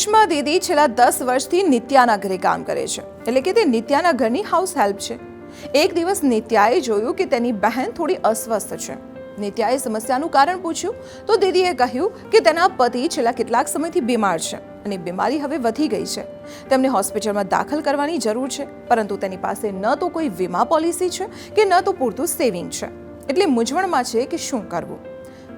સુષ્મા દીદી છેલ્લા દસ વર્ષથી નિત્યાના ઘરે કામ કરે છે. એટલે કે તે નિત્યાના ઘરની હાઉસ હેલ્પ છે. એક દિવસ નિત્યાએ જોયું કે તેની બહેન થોડી અસ્વસ્થ છે. નિત્યાએ સમસ્યાનું કારણ પૂછ્યું, તો દીદીએ કહ્યું કે તેના પતિ છેલ્લા કેટલાક સમયથી બીમાર છે અને બીમારી હવે વધી ગઈ છે. તેમને હોસ્પિટલમાં દાખલ કરવાની જરૂર છે, પરંતુ તેની પાસે ન તો કોઈ વીમા પોલિસી છે કે ન તો પૂરતું સેવિંગ છે. એટલે મૂંઝવણમાં છે કે શું કરવું?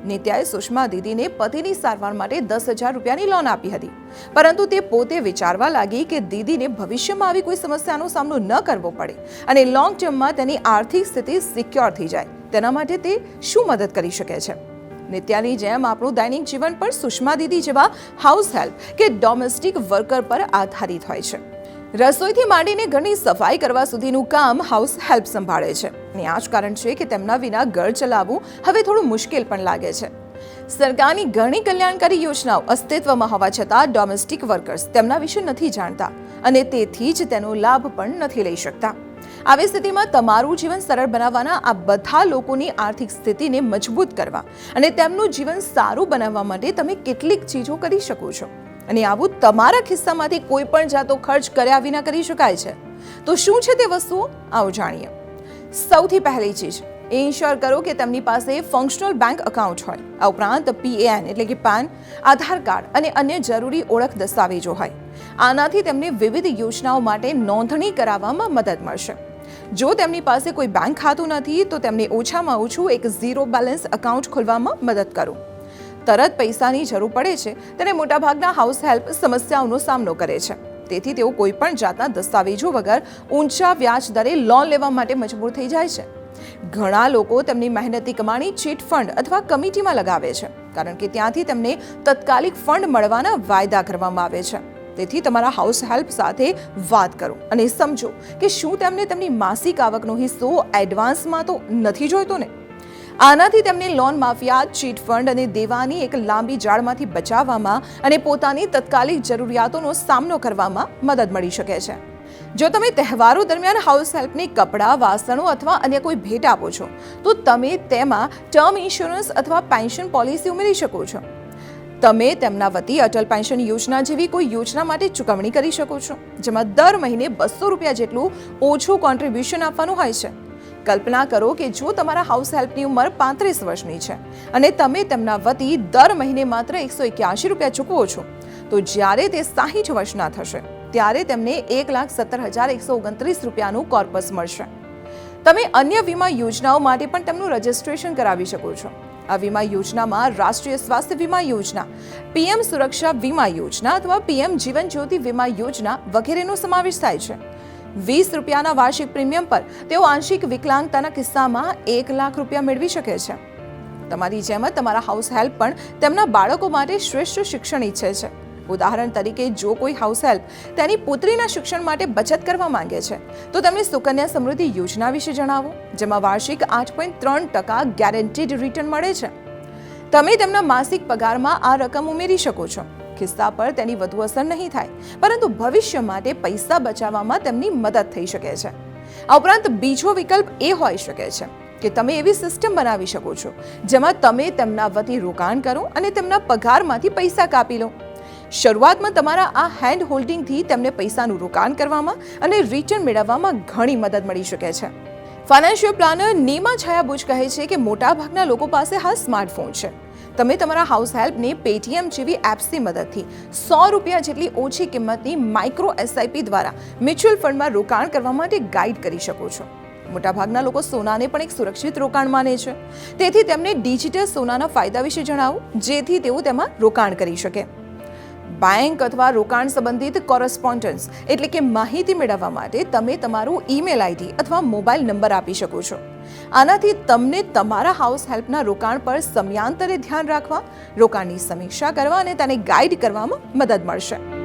નિત્યાએ સુષ્મા દીદીને પતિની સારવાર માટે દસ હજાર રૂપિયાની લોન આપી હતી. પરંતુ તે પોતે વિચારવા લાગી કે દીદીને ભવિષ્યમાં આવી કોઈ સમસ્યાનો સામનો ન કરવો પડે અને લોંગ ટર્મમાં તેની આર્થિક સ્થિતિ સિક્યોર થઈ જાય. તેના માટે તે શું મદદ કરી શકે છે? નિત્યાની જેમ આપણું દૈનિક જીવન પણ સુષ્મા દીદી જેવા હાઉસ હેલ્પ કે ડોમેસ્ટિક વર્કર પર આધારિત હોય છે. રસોઈથી માંડીને ઘરની સફાઈ કરવા સુધીનું કામ હાઉસ હેલ્પ સંભાળે છે. અને આ જ કારણ છે કે તેમના વિના ઘર ચલાવવું હવે થોડું મુશ્કેલ પણ લાગે છે. સરકારની ઘણી કલ્યાણકારી યોજનાઓ અસ્તિત્વમાં હોવા છતાં ડોમેસ્ટિક વર્કર્સ તેમના વિશે નથી જાણતા અને તેથી જ તેનો લાભ પણ નથી લઈ શકતા. આવી સ્થિતિમાં તમારું જીવન સરળ બનાવવાના આ બધા લોકોની આર્થિક સ્થિતિને મજબૂત કરવા અને તેમનું જીવન સારું બનાવવા માટે તમે કેટલીક ચીજો કરી શકો છો. અને આવું તમારા ખિસ્સામાંથી કોઈ પણ જાતો ખર્ચ કર્યા વિના કરી શકાય છે. તો શું છે તે વસ્તુઓ? આવો જાણીએ. સૌથી પહેલી ચીજ એ ઇન્શ્યોર કરો કે તેમની પાસે ફંક્શનલ બેંક એકાઉન્ટ હોય. આ ઉપરાંત પીએએન એટલે કે પાન, આધાર કાર્ડ અને અન્ય જરૂરી ઓળખ દસ્તાવેજો હોય. આનાથી તેમને વિવિધ યોજનાઓ માટે નોંધણી કરાવવામાં મદદ મળશે. જો તેમની પાસે કોઈ બેંક ખાતું નથી, તો તેમને ઓછામાં ઓછું એક ઝીરો બેલેન્સ એકાઉન્ટ ખોલવામાં મદદ કરો. તરત પૈસાની જરૂર પડે છે ત્યારે મોટાભાગના હાઉસ હેલ્પ સમસ્યાઓનો સામનો કરે છે. તેથી તેઓ કોઈ પણ જાતના દસ્તાવેજો વગર ઊંચા વ્યાજ દરે લોન લેવા માટે મજબૂર થઈ જાય છે. ઘણા લોકો તેમની મહેનતી કમાણી ચીટ ફંડ અથવા કમિટીમાં લગાવે છે, કારણ કે ત્યાંથી તેમને તત્કાલિક ફંડ મળવાના વાયદા કરવામાં આવે છે. તેથી તમારા હાઉસ હેલ્પ સાથે વાત કરો અને સમજો કે શું તેમને તેમની માસિક આવકનો હિસ્સો એડવાન્સમાં તો નથી જોઈતો ને? આનાથી તેમને લોન માફિયા, ચીટ ફંડ અને દેવાની એક લાંબી જાળમાંથી બચાવવામાં અને પોતાની તત્કાલિક જરૂરિયાતોનો સામનો કરવામાં મદદ મળી શકે છે. જો તમે તહેવારો દરમિયાન હાઉસ હેલ્પને કપડાં, વાસણો અથવા અન્ય કોઈ ભેટ આપો છો, તો તમે તેમાં ટર્મ ઇન્સ્યોરન્સ અથવા પેન્શન પોલિસી ઉમેરી શકો છો. તમે તેમના વતી અટલ પેન્શન યોજના જેવી કોઈ યોજના માટે ચૂકવણી કરી શકો છો, જેમાં દર મહિને બસો રૂપિયા જેટલું ઓછું કોન્ટ્રીબ્યુશન આપવાનું હોય છે. કલ્પના કરો કે જો તમારા હાઉસ હેલ્પની ઉંમર પાંત્રીસ વર્ષની છે અને તમે તેમના વતી દર મહિને માત્ર એકસો એક્યાસી રૂપિયા ચૂકવો છો, તો જ્યારે તે સાહીઠ વર્ષના થશે, ત્યારે તેમને એક લાખ સત્તર હજાર એકસો ઓગણત્રીસ રૂપિયાનું કોર્પસ મળશે. તમે અન્ય વીમા યોજનાઓ માટે પણ તેમનું રજિસ્ટ્રેશન કરાવી શકો છો. આ વીમા યોજનામાં રાષ્ટ્રીય સ્વાસ્થ્ય વીમા યોજના, પીએમ સુરક્ષા વીમા યોજના અથવા પીએમ જીવન જ્યોતિ વીમા યોજના વગેરેનો સમાવેશ થાય છે. વીસ રૂપિયાના વાર્ષિક પ્રીમિયમ પર તેઓ આંશિક વિકલાંગતાના કિસ્સામાં એક લાખ રૂપિયા મેળવી શકે છે. તમારી જેમ જ તમારા હાઉસ હેલ્પ પણ તેમના બાળકો માટે શ્રેષ્ઠ શિક્ષણ ઈચ્છે છે. ઉદાહરણ તરીકે જો કોઈ હાઉસ હેલ્પ તેની પુત્રીના શિક્ષણ માટે બચત કરવા માંગે છે, તો તેમને સુકન્યા સમૃદ્ધિ યોજના વિશે જણાવો, જેમાં વાર્ષિક આઠ પોઈન્ટ ત્રણ ટકા ગેરંટીડ રિટર્ન મળે છે. તમે તેમના માસિક પગારમાં આ રકમ ઉમેરી શકો છો. ખિસ્સા પર તેની વધુ અસર નહીં થાય, પરંતુ ભવિષ્ય માટે પૈસા બચાવવામાં તેમની મદદ થઈ શકે છે. આ ઉપરાંત બીજો વિકલ્પ એ હોઈ શકે છે કે તમે એવી સિસ્ટમ બનાવી શકો છો, જેમાં તમે તેમના વતી રોકાણ કરો અને તેમના પગારમાંથી પૈસા કાપી લો. શરૂઆતમાં તમારા આ હેન્ડ હોલ્ડિંગથી તેમને પૈસાનું રોકાણ કરવામાં અને રિટર્ન મેળવવામાં ઘણી મદદ મળી શકે છે. ફાઇનાન્શિયલ પ્લાનર નીમા છાયાબુજ કહે છે કે મોટાભાગના લોકો પાસે હાલ સ્માર્ટફોન છે. તમે તમારા હાઉસ હેલ્પને પેટીએમ જેવી એપ્સની મદદથી સો રૂપિયા જેટલી ઓછી કિંમતની માઇક્રો એસઆઈપી દ્વારા મ્યુચ્યુઅલ ફંડમાં રોકાણ કરવા માટે ગાઈડ કરી શકો છો. મોટાભાગના લોકો સોનાને પણ એક સુરક્ષિત રોકાણ માને છે. તેથી તેમને ડિજિટલ સોનાના ફાયદા વિશે જણાવો, જેથી તેઓ તેમાં રોકાણ કરી શકે. બેંક અથવા રોકાણ સંબંધિત કોરસ્પોન્ડન્સ એટલે કે માહિતી મેળવવા માટે તમે તમારું ઈમેલ આઈડી અથવા મોબાઈલ નંબર આપી શકો છો. આનાથી તમને તમારા હાઉસ હેલ્પના રોકાણ પર સમયાંતરે ધ્યાન રાખવા, રોકાણની સમીક્ષા કરવા અને તેને ગાઈડ કરવામાં મદદ મળશે.